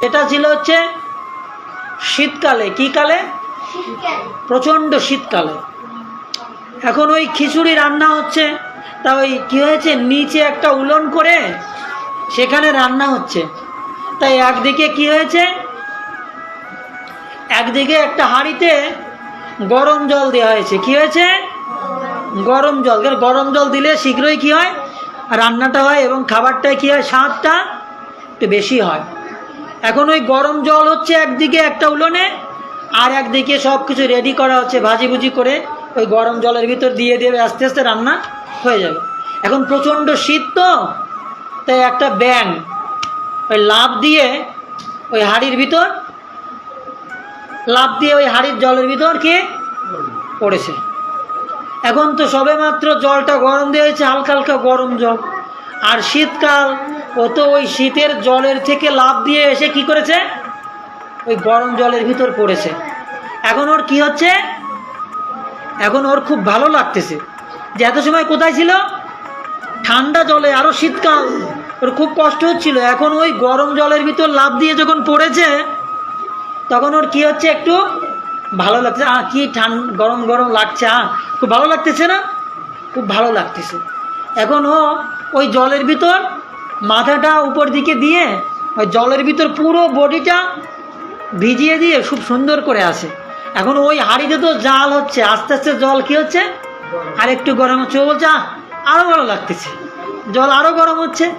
এটা ছিল হচ্ছে শীতকালে কি কালে? প্রচণ্ড শীতকালে। এখন ওই খিচুড়ি রান্না হচ্ছে তা ওই কী হয়েছে? নিচে একটা উলন করে সেখানে রান্না হচ্ছে। তাই একদিকে কি হয়েছে? একদিকে একটা হাঁড়িতে গরম জল দেওয়া হয়েছে। কি হয়েছে? গরম জল। কারণ গরম জল দিলে শীঘ্রই কি হয়? রান্নাটা হয় এবং খাবারটায় কি হয়? স্বাদটা একটু বেশি হয়। এখন ওই গরম জল হচ্ছে একদিকে একটা উলনে, আর একদিকে সব কিছু রেডি করা হচ্ছে ভাজি ভুজি করে, ওই গরম জলের ভিতর দিয়ে দেবে আস্তে আস্তে রান্না হয়ে যাবে। এখন প্রচণ্ড শীত তো, তাই একটা ব্যাং ওই লাভ দিয়ে ওই হাড়ির ভিতর লাভ দিয়ে ওই হাড়ির জলের ভিতর কে? পড়েছে। এখন তো সবে মাত্র জলটা গরম দিয়েছে হালকা হালকা গরম জল। আর শীতকাল ও তো ওই শীতের জলের থেকে লাভ দিয়ে এসে কি করেছে? ওই গরম জলের ভিতর পড়েছে। এখন ওর কি হচ্ছে? এখন ওর খুব ভালো লাগতেছে। যে এত সময় কোথায় ছিল? ঠান্ডা জলে আরও শীতকাল। ওর খুব কষ্ট হচ্ছিল। এখন ওই গরম জলের ভিতর লাভ দিয়ে যখন পড়েছে, তখন ওর কি হচ্ছে একটু ভালো লাগছে। আহ, কি ঠান্ডা গরম গরম লাগছে, আহ, খুব ভালো লাগতেছে না? খুব ভালো লাগতেছে। এখন ও ওই জলের ভিতর মাথাটা উপর দিকে দিয়ে ওই জলের ভিতর পুরো বডিটা ভিজিয়ে দিয়ে খুব সুন্দর করে আসে এখন ওই হাঁড়িতে তো জাল হচ্ছে, আস্তে আস্তে জল কি হচ্ছে? আর একটু গরম হচ্ছে। ও বলছে আরও ভালো লাগতেছে। জল আরও গরম হচ্ছে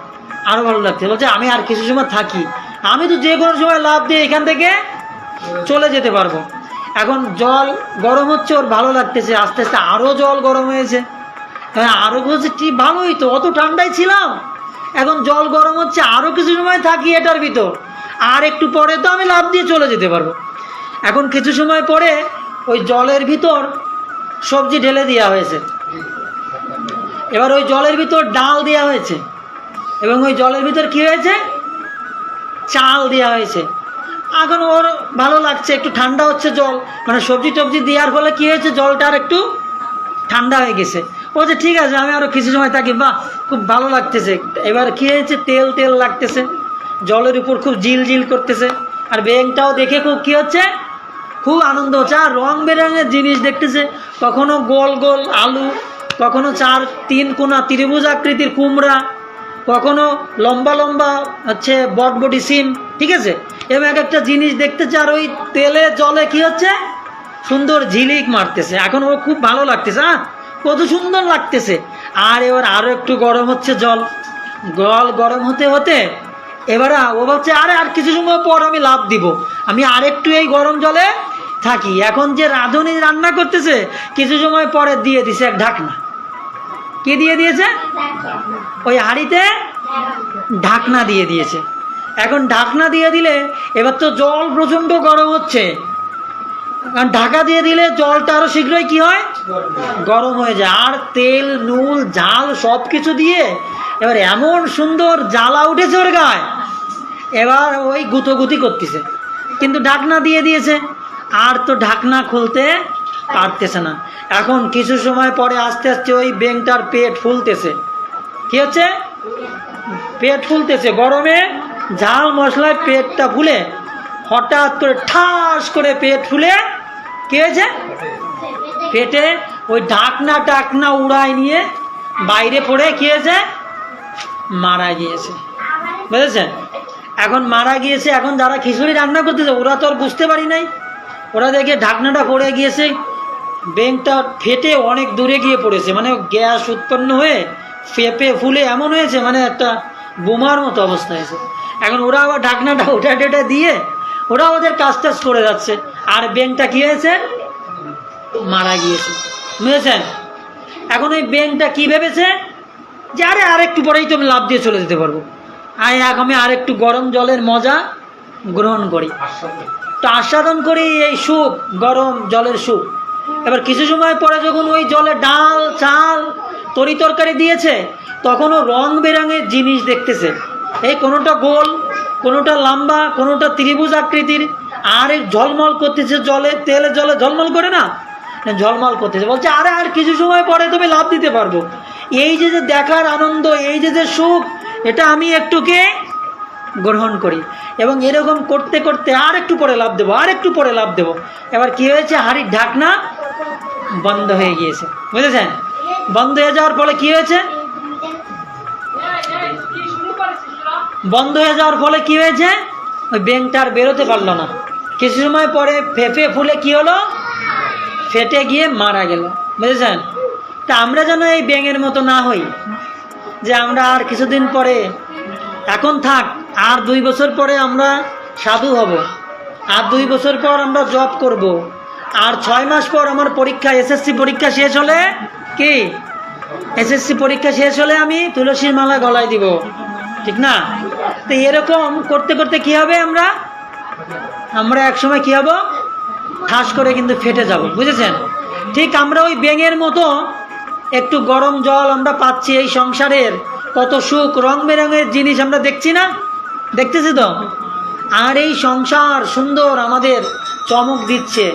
আরও ভালো লাগছে। বলছে, আমি আর কিছু সময় থাকি। আমি তো যে কোনো সময় লাভ দিয়ে এখান থেকে চলে যেতে পারব। এখন জল গরম হচ্ছে, ওর ভালো লাগতেছে। আস্তে আস্তে আরও জল গরম হয়েছে। হ্যাঁ আরও বলছে ঠিক ভালোই তো, অত ঠান্ডায় ছিলাম। এখন জল গরম হচ্ছে আরও কিছু সময় থাকি এটার ভিতর। আর একটু পরে তো আমি লাভ দিয়ে চলে যেতে পারব। এখন কিছু সময় পরে ওই জলের ভিতর সবজি ঢেলে দেওয়া হয়েছে। এবার ওই জলের ভিতর ডাল দেওয়া হয়েছে। এবং ওই জলের ভিতর কি হয়েছে? চাল দেওয়া হয়েছে। এখন ওর ভালো লাগছে, একটু ঠান্ডা হচ্ছে জল। মানে সবজি টবজি দেওয়ার ফলে কি হয়েছে? জলটা আর একটু ঠান্ডা হয়ে গেছে। ও যে ঠিক আছে, আমি আরও কিছু সময় থাকি। বাহ, খুব ভালো লাগতেছে। এবার কি হয়েছে? তেল তেল লাগতেছে। জলের উপর খুব জিল জিল করতেছে। আর ব্যাংকটাও দেখে খুব কি হচ্ছে? খুব আনন্দ হচ্ছে। আর রং বেরঙের জিনিস দেখতেছে। কখনো গোল গোল আলু, কখনো চার তিন কোনা ত্রিভুজ আকৃতির কুমড়া, কখনো লম্বা লম্বা হচ্ছে বটবটি সিম, ঠিক আছে? এবং এক একটা জিনিস দেখতেছে আর ওই তেলে, জলে কি হচ্ছে? সুন্দর ঝিলিক মারতেছে। এখন ও খুব ভালো লাগতেছে হ্যাঁ? কত সুন্দর লাগতেছে। আর এবার আরও একটু গরম হচ্ছে জল। জল গরম হতে হতে এবার ও ভাবছে আরে, আর কিছু সময় পর আমি লাভ দিব। আমি আর একটু এই গরম জলে থাকি। এখন যে রাঁধুনি রান্না করতেছে, কিছু সময় পরে দিয়ে দিছে এক ঢাকনা। কে দিয়ে দিয়েছে? ওই হাঁড়িতে ঢাকনা দিয়ে দিয়েছে। এখন ঢাকনা দিয়ে দিলে এবার তো জল প্রচণ্ড গরম হচ্ছে। কারণ ঢাকা দিয়ে দিলে জলটা আরও শীঘ্রই কি হয়? গরম হয়ে যায়। আর তেল, নুন, ঝাল সব কিছু দিয়ে এবার এমন সুন্দর জ্বালা উঠেছে ওর গায়ে। এবার ওই গুতোগুতি করতেছে। কিন্তু ঢাকনা দিয়ে দিয়েছে। আর তো ঢাকনা খুলতে পারতেছে না। এখন কিছু সময় পরে আস্তে আস্তে ওই বেংটার পেট ফুলতেছে। কি হচ্ছে? পেট ফুলতেছে। গরমে ঝাল মশলায় পেটটা ফুলে। হঠাৎ করে ঠাস করে পেট ফুলে কি হয়েছে পেটে ওই ঢাকনা টাকনা উড়াই নিয়ে বাইরে পড়ে কি হয়েছে মারা গিয়েছে। বুঝেছেন? এখন মারা গিয়েছে, এখন যারা খিচুড়ি রান্না করতেছে, ওরা তো আর বুঝতে পারি নাই। ওরা দেখে ঢাকনাটা পড়ে গিয়েছে বেংকটা ফেটে অনেক দূরে গিয়ে পড়েছে। মানে গ্যাস উৎপন্ন হয়ে, ফেপে ফুলে এমন হয়েছে মানে একটা বোমার মতো অবস্থা হয়েছে। এখন ওরা আবার ঢাকনাটা উঠা টেটা দিয়ে ওরা ওদের কাজ টাজ করে যাচ্ছে। আর ব্যাংকটা কী হয়েছে? মারা গিয়েছে। বুঝেছেন? এখন ওই ব্যাংকটা কী ভেবেছে? যে আরে আরেকটু পরেই তো আমি লাভ দিয়ে চলে যেতে পারব। আর এক আমি আরেকটু গরম জলের মজা গ্রহণ করি। তো আস্বাদন করি এই সুখ, গরম জলের সুখ। এবার কিছু সময় পরে যখন ওই জলে ডাল, চাল, তরি তরকারি দিয়েছে, তখনও রং বেরঙের জিনিস দেখতেছে। এই কোনোটা গোল? কোনোটা লম্বা, কোনোটা ত্রিভুজ আকৃতির। আর ঝলমল করতেছে জলে, তেলে জলে ঝলমল করে না? ঝলমল করতেছে। বলছে, আরে, আর কিছু সময় পরে তুমি লাভ দিতে পারব। এই যে যে দেখার আনন্দ, এই যে যে সুখ, এটা আমি একটুকে গ্রহণ করি। এবং এরকম করতে করতে আর একটু পরে লাভ দেবো, আর একটু পরে লাভ দেবো। এবার কি হয়েছে? হাড়ির ঢাকনা বন্ধ হয়ে গিয়েছে। বুঝেছেন? বন্ধ হয়ে যাওয়ার ফলে কি হয়েছে? বন্ধ হয়ে যাওয়ার ফলে কি হয়েছে? ওই ব্যাংকটা আর বেরোতে পারল না। কিছু সময় পরে ফেঁপে ফুলে কি হলো? ফেটে গিয়ে মারা গেল। বুঝেছেন? তা আমরা যেন এই ব্যাঙের মতো না হই, যে আমরা আর কিছুদিন পরে, এখন থাক, আর দুই বছর পরে আমরা সাধু হব, আর দুই বছর পর আমরা জব করব, আর ছয় মাস পর আমার পরীক্ষা, এসএসসি পরীক্ষা শেষ হলে কি? এসএসসি পরীক্ষা শেষ হলে আমি তুলসীর মালা গলায় দিব। ঠিক না? তো এরকম করতে করতে কি হবে আমরা? আমরা একসময় কি হব? ঠাস করে কিন্তু ফেটে যাব, বুঝেছেন? ঠিক আমরা ওই ব্যাঙের মতো একটু গরম জল আমরা পাচ্ছি এই সংসারের, কত সুখ রং বেরঙের জিনিস আমরা দেখছি না? দেখতেছি তো? আর এই সংসার সুন্দর আমাদের চমক দিচ্ছে।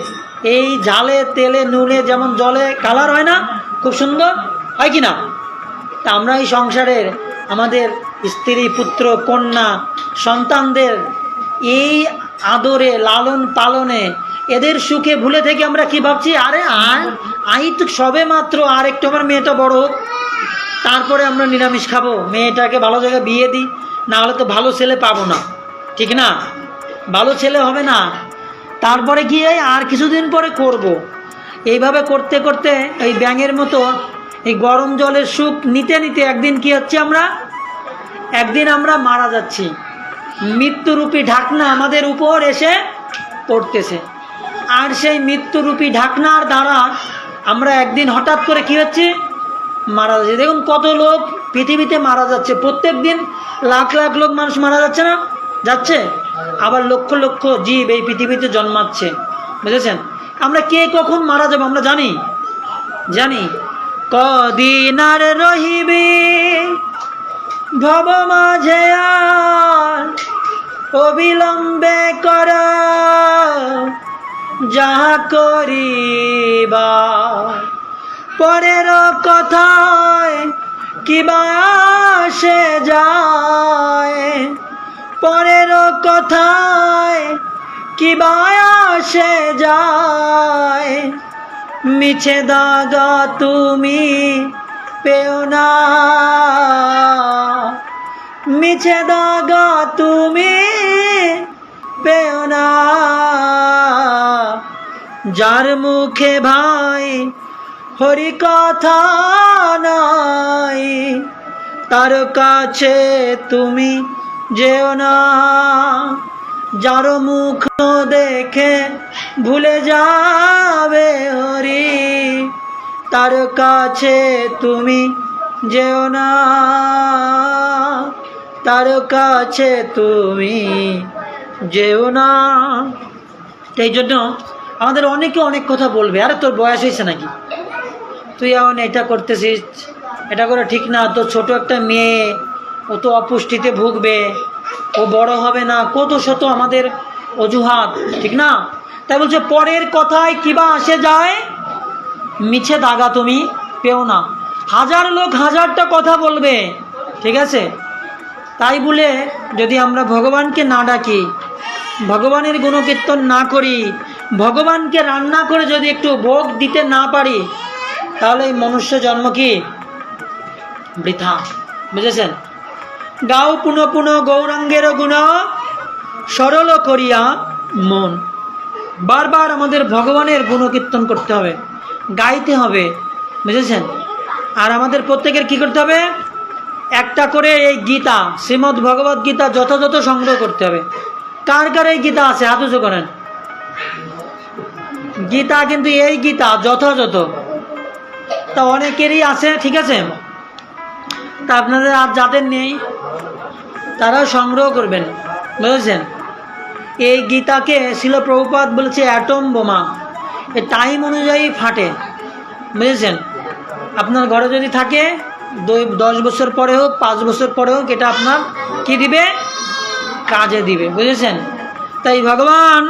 এই ঝালে, তেলে, নুনে যেমন জলে কালার হয় না, খুব সুন্দর, হয় কি না? তা আমরা এই সংসারের আমাদের স্ত্রী, পুত্র, কন্যা, সন্তানদের এই আদরে লালন পালনে এদের সুখে ভুলে থেকে আমরা কি ভাবছি? আরে আর আই তো সবে মাত্র, আর একটু আমার মেয়েটা বড় হোক। তারপরে আমরা নিরামিষ খাব। মেয়েটাকে ভালো জায়গায় বিয়ে দিই না হলে তো ভালো ছেলে পাবো না। ঠিক না? ভালো ছেলে হবে না। তারপরে গিয়ে আর কিছুদিন পরে করব। এইভাবে করতে করতে এই ব্যাঙের মতো এই গরম জলের সুখ নিতে নিতে একদিন কি হচ্ছে আমরা একদিন আমরা মারা যাচ্ছি। মৃত্যুরূপী ঢাকনা আমাদের উপর এসে পড়তেছে। আর সেই মৃত্যুরূপী ঢাকনার দ্বারা আমরা একদিন হঠাৎ করে কি হচ্ছে? মারা যাচ্ছে। দেখুন কত লোক পৃথিবীতে মারা যাচ্ছে। প্রত্যেক দিন লাখ লাখ লোক মানুষ মারা যাচ্ছে না? যাচ্ছে? আবার লক্ষ লক্ষ জীব এই পৃথিবীতে জন্মাচ্ছে। বুঝেছেন? আমরা কে কখন মারা যাব আমরা জানি? জানি? কদিন আর রহিবি ভব মাঝে অবিলম্বে কর, যাহা করিবা পরের কথায় কিবা সে যায়? পরের কথায় কিবা সে যায়? মিছে দাগা তুমি পেও না। মিছে দাগা তুমি পেও না। যার মুখে ভাই হরি কথা নাই, তার কাছে তুমি যেও না। যার মুখ দেখে ভুলে যাবে হরি তার কাছে তুমি যেও না। তার কাছে তুমি যেও না। এই জন্য আমাদের অনেকে অনেক কথা বলবে। আরে তোর বয়স হয়েছে নাকি? তুই এখন এটা করতেছিস, এটা করে ঠিক না। তোর ছোট একটা মেয়ে, ও তো অপুষ্টিতে ভুগবে, ও বড় হবে না। কত শত আমাদের অজুহাত, ঠিক না? তাই বলছে, পরের কথায় কিবা আসে যায়? মিছে দাগা তুমি পেও না। হাজার লোক হাজারটা কথা বলবে, ঠিক আছে? তাই বলে যদি আমরা ভগবানকে না ডাকি, ভগবানের গুণকীর্তন না করি, ভগবানকে রান্না করে যদি একটু ভোগ দিতে না পারি, তাহলে এই মনুষ্য জন্ম কি? বৃথা। বুঝেছেন? গাও পুনঃ পুনঃ গৌরাঙ্গের গুণ, সরল করিয়া মন। বারবার আমাদের ভগবানের গুণকীর্তন করতে হবে। গাইতে হবে, বুঝেছেন? আর আমাদের প্রত্যেকের কি করতে হবে? একটা করে এই গীতা, শ্রীমদ্ ভগবদ গীতা যথাযথ সংগ্রহ করতে হবে। কার কার এই গীতা আছে? হাত উঁচু করেন। গীতা কিন্তু এই গীতা যথাযথ। তা অনেকেরই আছে, ঠিক আছে? তা আপনাদের আর যাদের নেই তারাও সংগ্রহ করবেন, বুঝেছেন? এই গীতাকে শিল প্রভুপাত বলেছে অ্যাটম বোমা। টাইম অনুযায়ী ফাটে। বুঝেছেন? আপনার ঘরে যদি থাকে দশ বছর পরে হোক পাঁচ বছর পরে হোক এটা আপনার কি দিবে? কাজে দিবে, বুঝেছেন? তাই ভগবান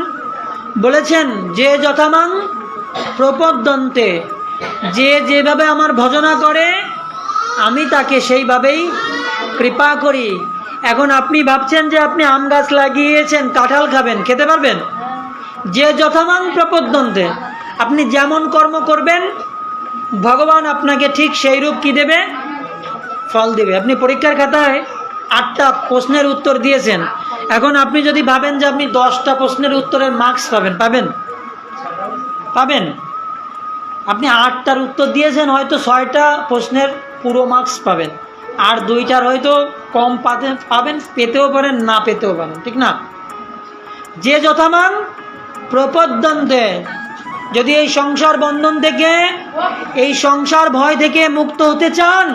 বলেছেন, যে যথামাং প্রপদ্যন্তে, যে যেভাবে আমার ভজনা করে, আমি তাকে সেইভাবেই কৃপা করি। এখন আপনি ভাবছেন যে আপনি আম গাছ লাগিয়েছেন, কাঁঠাল খাবেন, খেতে পারবেন? যে যথামান প্রপদ্যন্তে আপনি যেমন কর্ম করবেন, ভগবান আপনাকে ঠিক সেই রূপ কি দেবে? ফল দেবে। আপনি পরীক্ষার খাতায় আটটা প্রশ্নের উত্তর দিয়েছেন। এখন আপনি যদি ভাবেন যে আপনি দশটা প্রশ্নের উত্তরের মার্কস পাবেন পাবেন? পাবেন। আপনি আটটার উত্তর দিয়েছেন, হয়তো ছয়টা প্রশ্নের পুরো মার্কস পাবেন। আর দুইটার হয়তো কম পাবেন, পেতেও পারেন, না পেতেও পারেন। ঠিক না? যে যথামান প্রপদ্যন্তে যদি এই সংসার বন্ধন থেকে, এই সংসার ভয় থেকে মুক্ত হতে চান,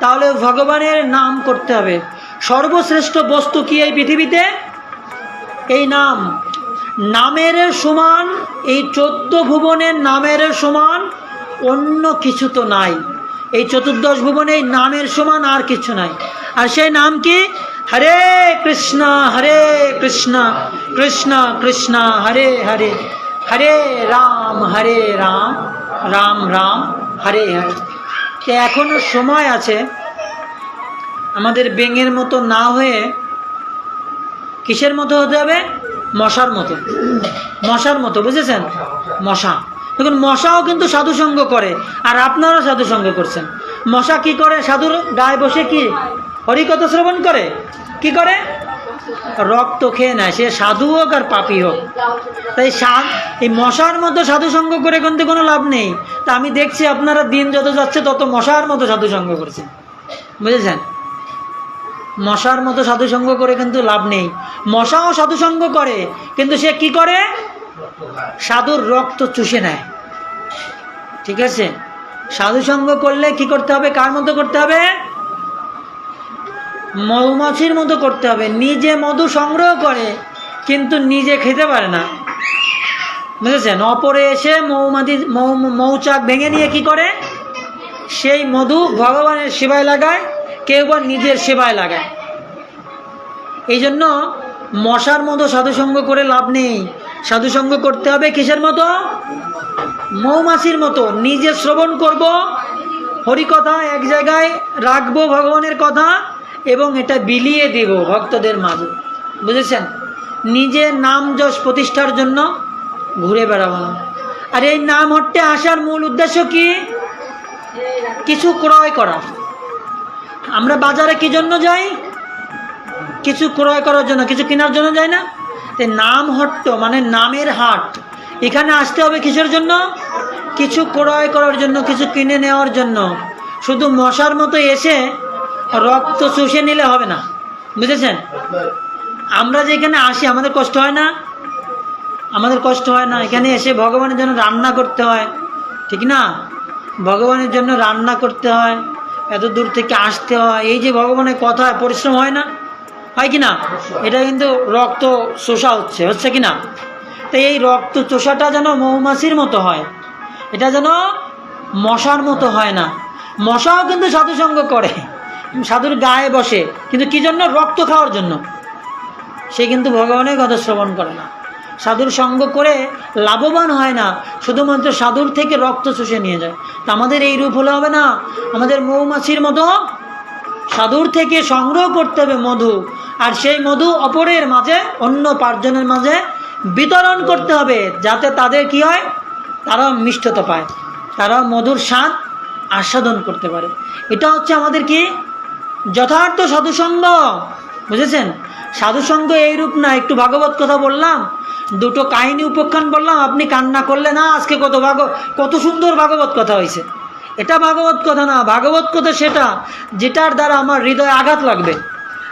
তাহলে ভগবানের নাম করতে হবে। সর্বশ্রেষ্ঠ বস্তু কি এই পৃথিবীতে? এই নাম। নামের সমান, এই চোদ্দ ভুবনের নামের সমান অন্য কিছু তো নাই। এই চতুর্দশ ভুবনে এই নামের সমান আর কিছু নাই। আর সেই নাম কি? হরে কৃষ্ণ হরে কৃষ্ণ কৃষ্ণ কৃষ্ণ, হরে হরে। হরে রাম হরে রাম রাম রাম, হরে হরে। তো এখনও সময় আছে আমাদের বেঙের মতো না হয়ে কিসের মতো হতে হবে? মশার মতো। মশার মতো, বুঝেছেন? মশা। দেখুন, মশাও কিন্তু সাধুসঙ্গ করে, আর আপনারাও সাধুসঙ্গ করছেন। মশা কি করে? সাধুর গায়ে বসে কি? হরিকথা শ্রবণ করে? কি করে? রক্ত খেয়ে নেয়। সে সাধু হোক আর পাপি হোক। তাই এই মশার মতো সাধু সাধুসঙ্গ করে কিন্তু কোনো লাভ নেই। তা আমি দেখছি আপনারা দিন যত যাচ্ছে তত মশার মতো সাধু সাধুসঙ্গ করছেন। বুঝেছেন? মশার মতো সাধু সাধুসঙ্গ করে কিন্তু লাভ নেই। মশাও সাধু সাধুসঙ্গ করে, কিন্তু সে কি করে? সাধুর রক্ত চুষে নেয়। ঠিক আছে? সাধু সাধুসঙ্গ করলে কি করতে হবে? কার মতো করতে হবে? মৌমাছির মতো করতে হবে। নিজে মধু সংগ্রহ করে, কিন্তু নিজে খেতে পারে না। বুঝেছেন? অপরে এসে মৌমাছি মৌ মৌচাক ভেঙে নিয়ে কি করে? সেই মধু ভগবানের সেবায় লাগায়, কেউ বা নিজের সেবায় লাগায়। এই জন্য মশার মতো সাধুসঙ্গ করে লাভ নেই। সাধুসঙ্গ করতে হবে কিসের মতো? মৌমাছির মতো। নিজে শ্রবণ করব, হরিকথা এক জায়গায় রাখব, ভগবানের কথা। এবং এটা বিলিয়ে দেব ভক্তদের মাঝে। বুঝেছেন? নিজে নাম যশ প্রতিষ্ঠার জন্য ঘুরে বেড়াবো। না আর এই নাম হট্টে আসার মূল উদ্দেশ্য কি? কিছু ক্রয় করা। আমরা বাজারে কি জন্য যাই? কিছু ক্রয় করার জন্য, কিছু কেনার জন্য যাই না? তাই নাম হট্ট মানে নামের হাট। এখানে আসতে হবে কিসের জন্য? কিছু ক্রয় করার জন্য, কিছু কিনে নেওয়ার জন্য। শুধু মশার মতো এসে রক্ত চুষে নিলে হবে না। বুঝেছেন? আমরা যেখানে আসি, আমাদের কষ্ট হয় না? আমাদের কষ্ট হয় না। এখানে এসে ভগবানের জন্য রান্না করতে হয়। ঠিক না? ভগবানের জন্য রান্না করতে হয়। এত দূর থেকে আসতে হয়। এই যে ভগবানের কথা পরিশ্রম হয় না? হয় কি না? এটা কিন্তু রক্ত চোষা হচ্ছে হচ্ছে কি না? তো এই রক্ত চোষাটা যেন মৌমাছির মতো হয়। এটা যেন মশার মতো হয় না। মশাও কিন্তু সাধুসঙ্গ করে। সাধুর গায়ে বসে, কিন্তু কি জন্য? রক্ত খাওয়ার জন্য। সে কিন্তু ভগবানের কথা শ্রবণ করে না। সাধুর সঙ্গ করে লাভবান হয় না, শুধুমাত্র সাধুর থেকে রক্ত চুষে নিয়ে যায়। তা আমাদের এই রূপ হলে হবে না? আমাদের মৌমাছির মতো সাধুর থেকে সংগ্রহ করতে হবে মধু, আর সেই মধু অপরের মাঝে, অন্য পাঁচজনের মাঝে বিতরণ করতে হবে, যাতে তাদের কি হয়? তারাও মিষ্টতা পায়। তারাও মধুর স্বাদ আস্বাদন করতে পারে। এটা হচ্ছে আমাদের কি? যথার্থ সাধুসঙ্গ। বুঝেছেন? সাধুসঙ্গ এইরূপ না, একটু ভাগবত কথা বললাম, দুটো কাহিনী উপখ্যান বললাম, আপনি কান্না করলে না, আজকে কত ভাগ, কত সুন্দর ভাগবত কথা হয়েছে। এটা ভাগবত কথা না, ভাগবত কথা সেটা, যেটার দ্বারা আমার হৃদয়ে আঘাত লাগবে,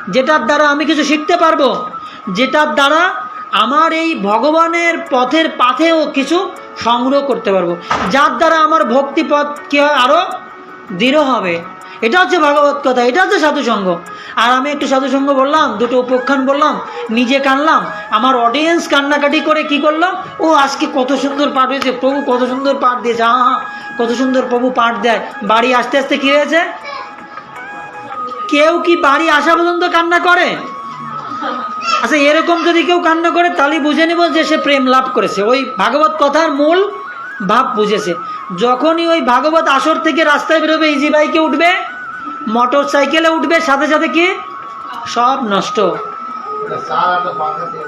যেটার দ্বারা আমি কিছু শিখতে পারব, যেটার দ্বারা আমার এই ভগবানের পথের পাথেও কিছু সংগ্রহ করতে পারব। যার দ্বারা আমার ভক্তি পথ কী হয়? আরও দৃঢ় হবে। এটা হচ্ছে ভাগবত কথা, এটা হচ্ছে সাধুসঙ্গ। আর আমি একটু সাধুসঙ্গ বললাম, দুটো উপখ্যান বললাম, নিজে কানলাম, আমার অডিয়েন্স কান্নাকাটি করে কি করল? ও আজকে কত সুন্দর পাঠ হয়েছে, প্রভু কত সুন্দর পাঠ দিয়েছে হ্যাঁ হ্যাঁ কত সুন্দর প্রভু পাঠ দেয়। বাড়ি আস্তে আস্তে কী হয়েছে? কেউ কি বাড়ি আসা পর্যন্ত কান্না করে? আচ্ছা এরকম যদি কেউ কান্না করে, তাহলে বুঝে নেব যে সে প্রেম লাভ করেছে। ওই ভাগবত কথার মূল ভাব বুঝেছে। যখনই ওই ভাগবত আসর থেকে রাস্তায় বেরোবে, ইজি বাইকে উঠবে, মোটর সাইকেলে উঠবে, সাথে সাথে কি? সব নষ্ট।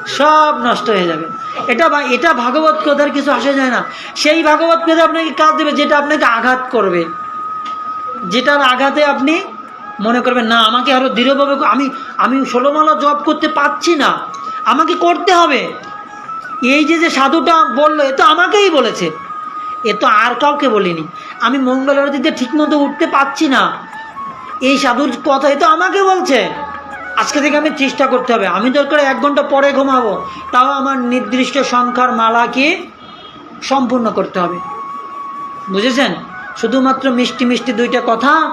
সব নষ্ট হয়ে যাবে। এটা এটা ভাগবত কথার কিছু আসে যায় না। সেই ভাগবত কথা আপনাকে কাজ দেবে, যেটা আপনাকে আঘাত করবে। যেটার আঘাতে আপনি মনে করবেন, না, আমাকে আরও দৃঢ়ভাবে আমি আমি ষোলোমালা জব করতে পারছি না। আমাকে করতে হবে। এই যে যে সাধুটা বলল, এ তো আমাকেই বলেছে। এ তো আর কাউকে বলিনি। আমি মঙ্গল আরতিতে ঠিকমতো উঠতে পারছি না। এই সাধুর কথা এ তো আমাকে বলছে। আজকে থেকে আমি চেষ্টা করতে হবে। আমি দরকার এক ঘণ্টা পরে ঘুমাবো। তাও আমার নির্দিষ্ট সংখ্যার মালাকে সম্পূর্ণ করতে হবে। বুঝেছেন? শুধুমাত্র মিষ্টি মিষ্টি দুইটা কথা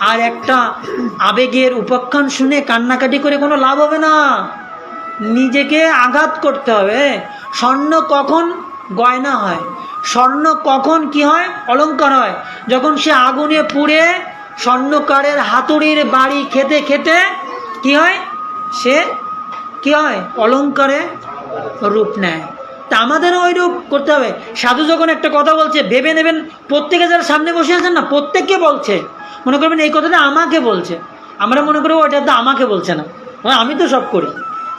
আর একটা আবেগের উপাখ্যান শুনে কান্নাকাটি করে কোনো লাভ হবে না। নিজেকে আঘাত করতে হবে। স্বর্ণ কখন গয়না হয়? স্বর্ণ কখন কি হয়? অলংকার হয়। যখন সে আগুনে পুড়ে স্বর্ণকারের হাতুড়ির বাড়ি খেতে খেতে কি হয়? সে কি হয়? অলংকারে রূপ নেয়। তা আমাদেরও ওই রূপ করতে হবে। সাধু যখন একটা কথা বলছে, ভেবে নেবেন, প্রত্যেকে যারা সামনে বসে আছেন না, প্রত্যেককে বলছে। মনে করবেন এই কথাটা আমাকে বলছে। আমরা মনে করব ওটা তো আমাকে বলছে না। আমি তো সব করি।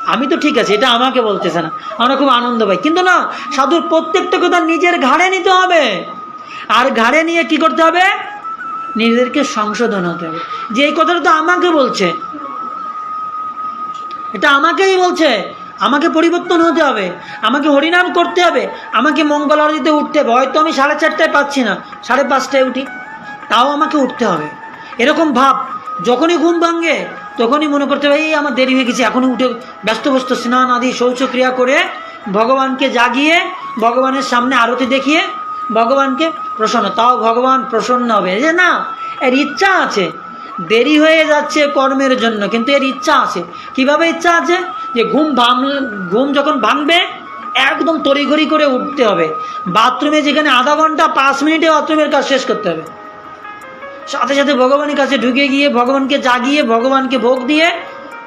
আমি তো ঠিক আছে, এটা আমাকে বলতেছে না। আমরা খুব আনন্দ পাই। কিন্তু না, সাধুর প্রত্যেকটা কথা নিজের ঘাড়ে নিতে হবে। আর ঘাড়ে নিয়ে কি করতে হবে? নিজেদেরকে সংশোধন হতে হবে। যে এই কথাটা তো আমাকে বলছে, এটা আমাকেই বলছে। আমাকে পরিবর্তন হতে হবে। আমাকে হরিনাম করতে হবে। আমাকে মঙ্গল আরতিতে উঠতে হবে। হয়তো আমি সাড়ে চারটায় পাচ্ছি না। সাড়ে পাঁচটায় উঠি। তাও আমাকে উঠতে হবে। এরকম ভাব, যখনই ঘুম ভাঙে তখনই মনে করতে হবে, এই আমার দেরি হয়ে গেছে, এখনই উঠে ব্যস্ত ব্যস্ত স্নান আদি শৌচক্রিয়া করে ভগবানকে জাগিয়ে, ভগবানের সামনে আরতি দেখিয়ে ভগবানকে প্রসন্ন। তাও ভগবান প্রসন্ন হবে। যে না, এর ইচ্ছা আছে। দেরি হয়ে যাচ্ছে কর্মের জন্য, কিন্তু এর ইচ্ছা আছে। কীভাবে ইচ্ছা আছে? যে ঘুম ভাঙ, ঘুম যখন ভাঙবে, একদম তড়িঘড়ি করে উঠতে হবে। বাথরুমে যেখানে আধা ঘণ্টা, পাঁচ মিনিটে বাথরুমের কাজ শেষ করতে হবে। সাথে সাথে ভগবানের কাছে ঢুকে গিয়ে, ভগবানকে জাগিয়ে, ভগবানকে ভোগ দিয়ে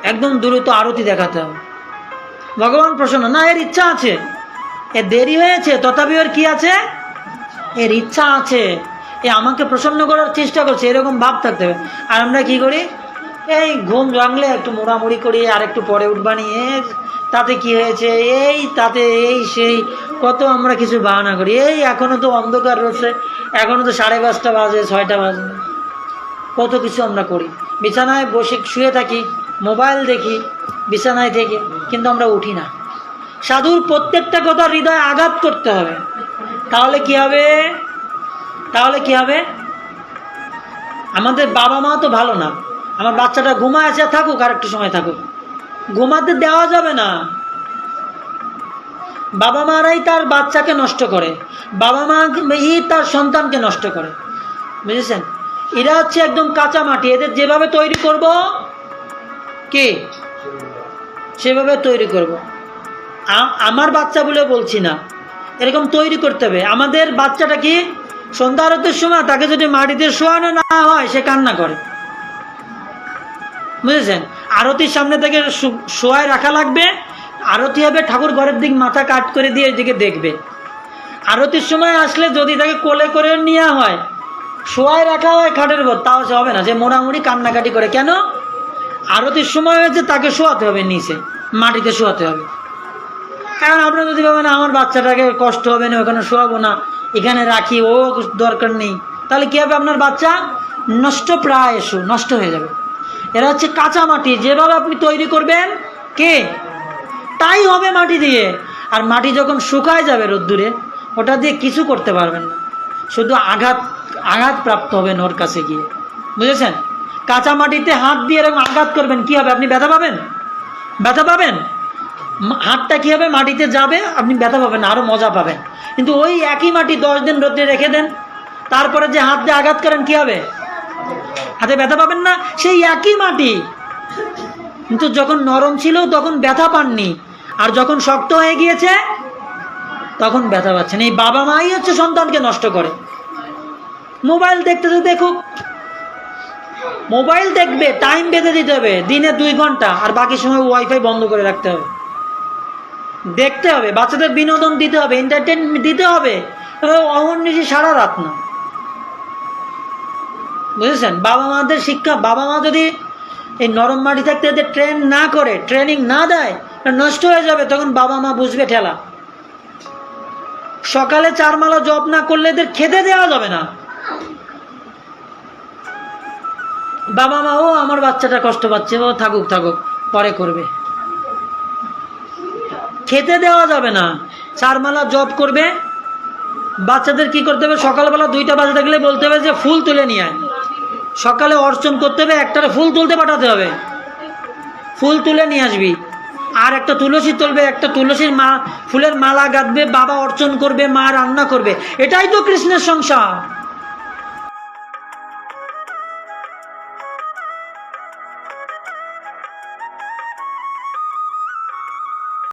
একদম দ্রুত আরতি দেখাতে হবে। ভগবান প্রসন্ন, না, এর ইচ্ছা আছে। এ দেরি হয়েছে তথাপি ওর কি আছে? এর ইচ্ছা আছে। এ আমাকে প্রসন্ন করার চেষ্টা করছে, এরকম ভাব থাকতে হবে। আর আমরা কি করি? এই ঘুম ভাঙলে একটু মোড়ামুড়ি করি, আর একটু পরে উঠবানি এ, তাতে কি হয়েছে? এই, তাতে এই, সেই। কত আমরা কিছু বাহানা করি। এই, এখনও তো অন্ধকার রয়েছে। এখনও তো সাড়ে পাঁচটা বাজে, ছয়টা বাজে। কত কিছু আমরা করি। বিছানায় বসে শুয়ে থাকি, মোবাইল দেখি, বিছানায় থেকে, কিন্তু আমরা উঠি না। সাধুর প্রত্যেকটা কথা হৃদয়ে আঘাত করতে হবে। তাহলে কি হবে? তাহলে কি হবে? আমাদের বাবা মা তো ভালো না। আমার বাচ্চাটা ঘুমায় আছে, থাকুক, আর একটু সময় থাকুক। ঘুমাতে দেওয়া যাবে না। বাবা মারাই তার বাচ্চাকে নষ্ট করে। বাবা মা তার সন্তানকে নষ্ট করে। বুঝেছেন? এরা হচ্ছে একদম কাঁচা মাটি। এদের যেভাবে তৈরি করব, কি? সেভাবে তৈরি করব। আমার বাচ্চা বলে বলছি না। এরকম তৈরি করতে হবে। আমাদের বাচ্চাটা কি সন্ধ্যা আরতের সময় তাকে যদি মাটিতে শোয়ানো না হয়, সে কান্না করে। বুঝেছেন? আরতির সামনে শো- শোয়ায় রাখা লাগবে। আরতি হবে ঠাকুর ঘরের দিক মাথা কাট করে দিয়ে এদিকে দেখবে। আরতির সময় আসলে যদি তাকে কোলে করে নেওয়া হয় শোয়ায় রাখা হয় খাটের উপর, তাও সে হবে না যে মোড়ামুড়ি কান্নাকাটি করে। কেন? আরতির সময় হয়েছে, তাকে শোয়াতে হবে নিচে, মাটিতে শোয়াতে হবে। কারণ আপনারা যদি ভাবেন, আমার বাচ্চাটাকে কষ্ট হবে না, ওখানে শোয়াবো না, এখানে রাখি, ও দরকার নেই, তাহলে কী হবে আপনার বাচ্চা? নষ্ট প্রায় এসো, নষ্ট হয়ে যাবে। এরা হচ্ছে কাঁচা মাটি, যেভাবে আপনি তৈরি করবেন, কে? তাই হবে মাটি দিয়ে। আর মাটি যখন শুকায় যাবে রোদ্দুরে, ওটা দিয়ে কিছু করতে পারবেন না। শুধু আঘাত আঘাত প্রাপ্ত হবেন ওর কাছে গিয়ে। বুঝেছেন? কাঁচা মাটিতে হাত দিয়ে এরকম আঘাত করবেন, কি হবে? আপনি ব্যথা পাবেন? ব্যথা পাবেন? হাতটা কী হবে? মাটিতে যাবে, আপনি ব্যথা পাবেন আরও মজা পাবেন। কিন্তু ওই একই মাটি দশ দিন রোদে রেখে দেন, তারপরে যে হাত দিয়ে আঘাত করেন, কি হবে? হাতে ব্যথা পাবেন না, সেই একই মাটি। কিন্তু যখন নরম ছিল, তখন ব্যথা পাননি। আর যখন শক্ত হয়ে গিয়েছে তখন ব্যথা পাচ্ছেন এই বাবা মাই হচ্ছে সন্তানকে নষ্ট করে। মোবাইল দেখতে দেখুক। মোবাইল দেখবে টাইম বেঁধে দিতে হবে, দিনে দুই ঘণ্টা, আর বাকি সময় ওয়াইফাই বন্ধ করে রাখতে হবে। দেখতে হবে, বাচ্চাদের বিনোদন দিতে হবে এন্টারটেনমেন্ট দিতে হবে। অহর্নিশি সারা রাত না। বুঝেছেন? বাবা মাদের শিক্ষা, বাবা মা যদি এই নরম মাটি থাকতে ট্রেন না করে ট্রেনিং না দেয়, নষ্ট হয়ে যাবে, তখন বাবা মা বুঝবে ঠেলা। সকালে চার মালা জব না করলে এদের খেতে দেওয়া যাবে না। বাবা মা, ও আমার বাচ্চাটা কষ্ট পাচ্ছে, ও থাকুক থাকুক, পরে করবে। খেতে দেওয়া যাবে না। চার মালা জব করবে, বাচ্চাদের কি করতে হবে? সকালবেলা দুইটা বাজে থাকলে বলতে হবে যে, ফুল তুলে নিয়ে আয়। সকালে অর্চন করতে হবে, একটারে ফুল তুলতে পাঠাতে হবে। ফুল তুলে নিয়ে আসবি। আর একটা তুলসী তুলবে, একটা তুলসীর মা, ফুলের মালা গাঁথবে, বাবা অর্চন করবে, মা রান্না করবে। এটাই তো কৃষ্ণের সংসার।